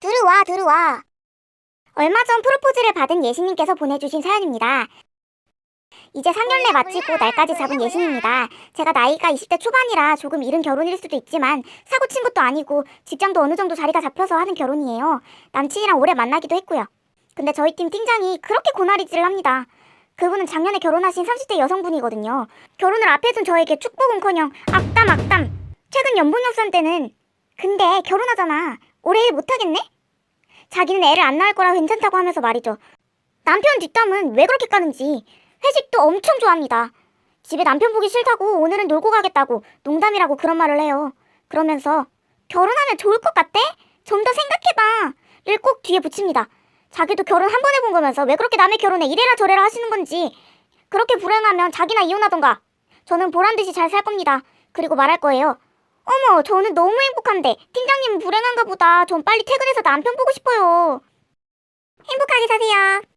들어와, 들어와. 얼마 전 프로포즈를 받은 예신님께서 보내주신 사연입니다. 이제 3년내 마치고 날까지 잡은 예신입니다. 제가 나이가 20대 초반이라 조금 이른 결혼일 수도 있지만 사고 친 것도 아니고 직장도 어느 정도 자리가 잡혀서 하는 결혼이에요. 남친이랑 오래 만나기도 했고요. 근데 저희 팀 팀장이 그렇게 고나리질을 합니다. 그분은 작년에 결혼하신 30대 여성분이거든요. 결혼을 앞에 둔 저에게 축복은커녕 악담 악담. 최근 연봉협상 때는 근데 결혼하잖아. 일 못하겠네? 자기는 애를 안 낳을 거라 괜찮다고 하면서 말이죠. 남편 뒷담은 왜 그렇게 까는지 회식도 엄청 좋아합니다. 집에 남편 보기 싫다고 오늘은 놀고 가겠다고 농담이라고 그런 말을 해요. 그러면서 결혼하면 좋을 것 같대? 좀 더 생각해봐. 를 꼭 뒤에 붙입니다. 자기도 결혼 한 번 해본 거면서 왜 그렇게 남의 결혼에 이래라 저래라 하시는 건지 그렇게 불행하면 자기나 이혼하던가 저는 보란 듯이 잘 살 겁니다. 그리고 말할 거예요. 어머, 저는 너무 행복한데 팀장님은 불행한가 보다. 전 빨리 퇴근해서 남편 보고 싶어요. 행복하게 사세요.